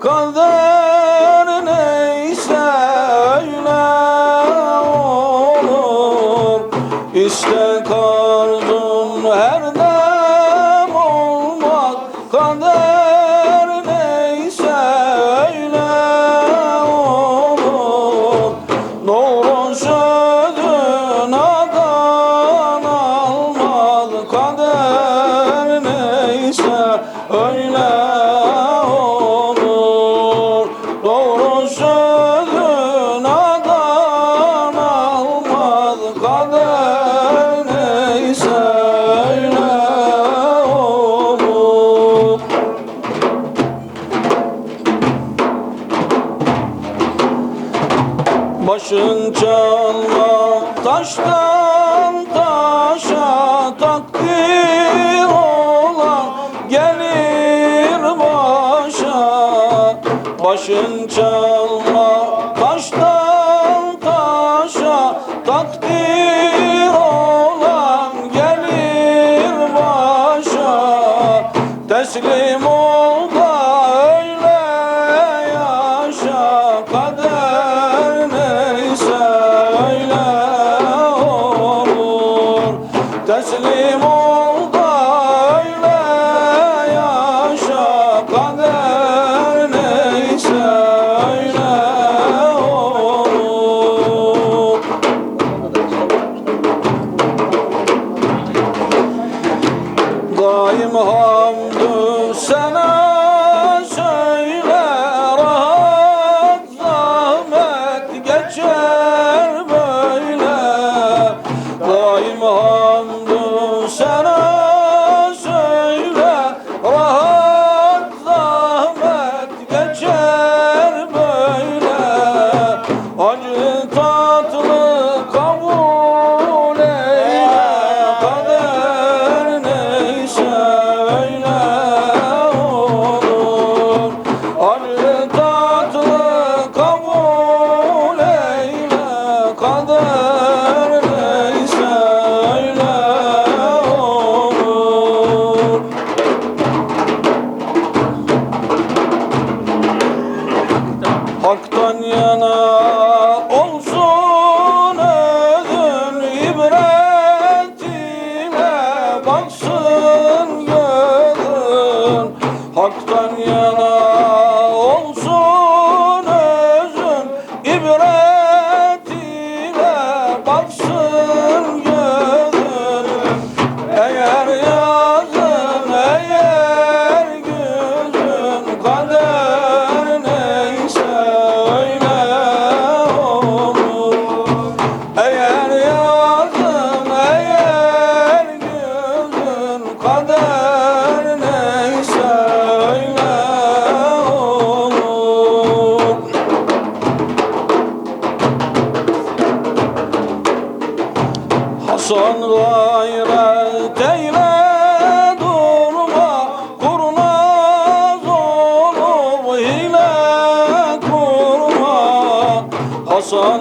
Kader neyse öyle olur. İşte arzun her dem Başın çalma taştan taşa takdir olan gelir başa. Başın çalma taştan taşa takdir olan gelir başa. Teslim ol Teslim ol da öyle yaşa neyse öyle olur. Daim hamdü sana Hasan gayret durma Kurnaz olur hile kurma. Hasan